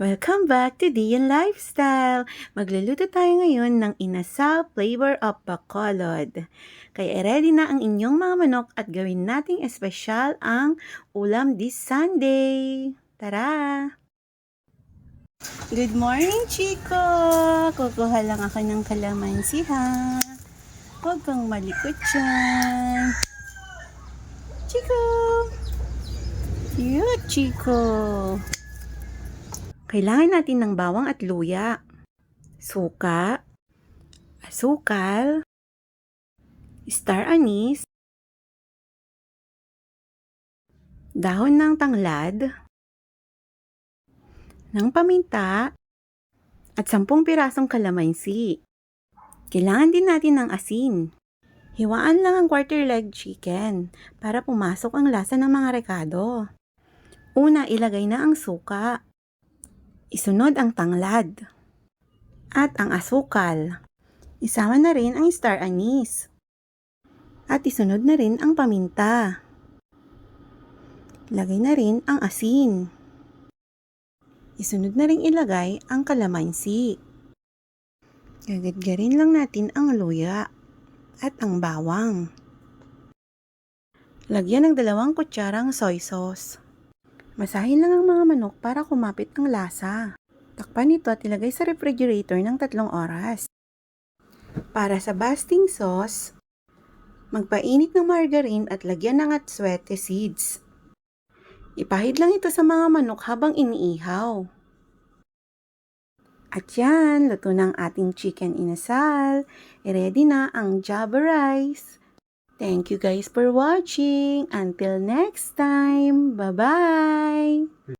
Welcome back to Dian Lifestyle! Magluluto tayo ngayon ng inasal flavor of bacolod. Kaya ready na ang inyong mga manok at gawin nating espesyal ang ulam this Sunday. Tara! Good morning, Chico! Kukuha lang ako ng kalamansi, ha? Huwag kang malikot dyan. Chico! Cute, Chico! Kailangan natin ng bawang at luya, suka, asukal, star anise, dahon ng tanglad, ng paminta, at sampung pirasong kalamansi. Kailangan din natin ng asin. Hiwaan lang ang quarter leg chicken para pumasok ang lasa ng mga rekado. Una, ilagay na ang suka. Isunod ang tanglad. At ang asukal. Isama na rin ang star anise. At isunod na rin ang paminta. Lagay na rin ang asin. Isunod na rin ilagay ang kalamansi. Gagadgarin lang natin ang luya at ang bawang. Lagyan ng dalawang kutsarang soy sauce. Masahin lang ang mga manok para kumapit ang lasa. Takpan ito at ilagay sa refrigerator ng tatlong oras. Para sa basting sauce, magpainit ng margarine at lagyan ng atswete seeds. Ipahid lang ito sa mga manok habang iniihaw. At yan, luto ng ating chicken inasal. I-ready na ang java rice. Thank you guys for watching. Until next time, bye-bye!